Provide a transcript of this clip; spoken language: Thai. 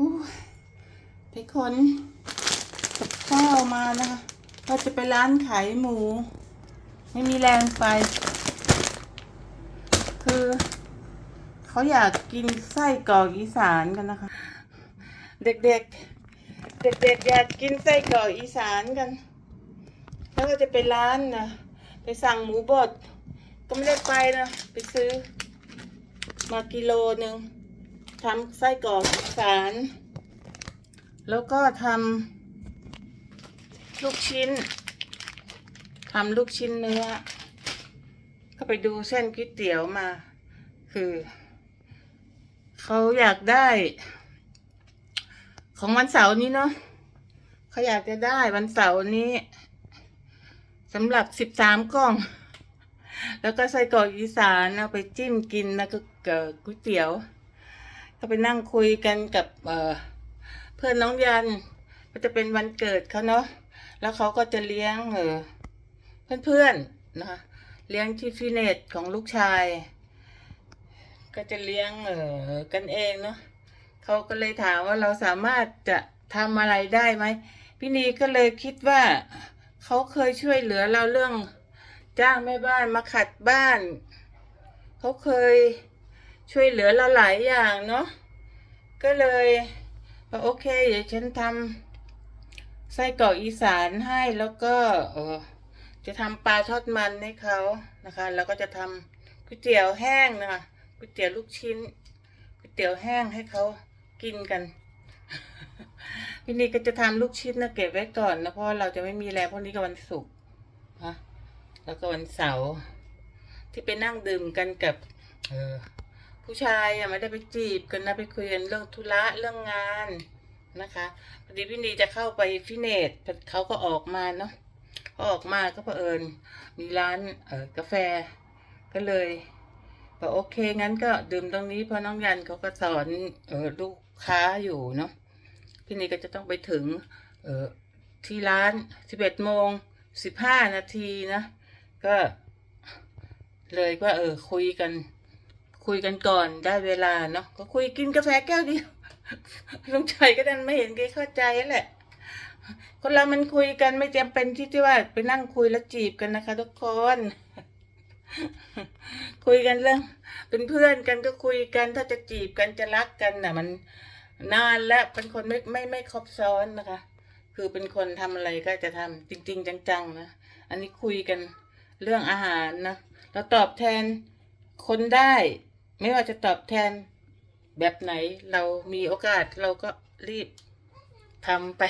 อไปคนกับข้าวมานะคะเราจะไปร้านขายหมู ไม่มีแรงไป คือเขาอยากกินไส้กรอกอีสานกันนะคะ เด็กๆ เด็กๆอยากกินไส้กรอกอีสานกัน แล้วก็จะไปร้านนะไปสั่งหมูบดก็ไม่ได้ไปนะ ไปซื้อมากิโลหนึ่ง ทำไส้กรอกอีสานแล้วก็ทำลูกชิ้นทำลูกชิ้นเนื้อ ก็ไปดูเส้นก๋วยเตี๋ยวมา คือ เขาอยากได้ ของวันเสาร์นี้เนาะเขาอยากจะได้วันเสาร์นี้สำหรับสิบสามกล่อง แล้วก็ใส่กรอกอีสานเอาไปจิ้มกินแล้วก็เกิดก๋วยเตี๋ยว ก็ไปนั่งคุยกันกับเอเพื่อนน้องยันก็จะเป็นวันเกิดเขาเนาะแล้วเขาก็จะเลี้ยงเออเพื่อนๆนะคะเลี้ยงที่ฟิเนสของลูกชาย ก็จะเลี้ยงเออกันเองเนาะเขาก็เลยถามว่าเราสามารถจะทำอะไรได้ไหมพี่นีก็เลยคิดว่าเขาเคยช่วยเหลือเราเรื่องจ้างแม่บ้านมาขัดบ้าน เขาเคย ช่วยเหลือเราหลายอย่างเนาะก็เลยโอเค เดี๋ยวฉันทำไส้กรอกอีสานให้แล้วก็เออจะทำปลาทอดมันให้เขานะคะ แล้วก็จะทำก๋วยเตี๋ยวแห้งนะคะก๋วยเตี๋ยวลูกชิ้นก๋วยเตี๋ยวแห้งให้เขากินกันพี่นี่ก็จะทำลูกชิ้นนะเก็บไว้ก่อนนะเพราะเราจะไม่มีแรงพวกนี้ก็วันศุกร์นะแล้วก็วันเสาร์ที่ไปนั่งดื่มกันกับ เออ ผู้ชายอะไม่ได้ไปจีบกันนะไปคุยกันเรื่องธุระเรื่องงานนะคะพอดีพี่นีจะเข้าไปฟิเนสเขาก็ออกมาเนาะพอออกมาก็เผอิญมีร้านเออกาแฟ ก็เลยบอกโอเคงั้นก็ดื่มตรงนี้เพราะน้องยันเขาก็สอนเออลูกค้าอยู่เนาะพี่นีก็จะต้องไปถึงเออที่ร้านสิบเอ็ดโมงสิบห้านาทีนะ ก็เลยว่าเออคุยกัน คุยกันก่อนได้เวลาเนาะก็คุยกินกาแฟแก้วเดียวลุงชัยก็ดันไม่เห็นแกเข้าใจแหละ คนเรามันคุยกันไม่จำเป็นที่ที่ว่าไปนั่งคุยแล้วจีบกันนะคะ ทุกคน คุยกันเรื่อง เป็นเพื่อนกันก็คุยกัน ถ้าจะจีบกันจะรักกันน่ะ มันนานแล้วเป็นคนไม่ไม่ไม่ครบซ้อนนะคะ คือเป็นคนทำอะไรก็จะทำจริง ๆ จังๆนะอันนี้คุยกันเรื่องอาหารนะเราตอบแทนคนได้ ไม่ว่าจะตอบแทนแบบไหนเรามีโอกาสเราก็รีบทำไป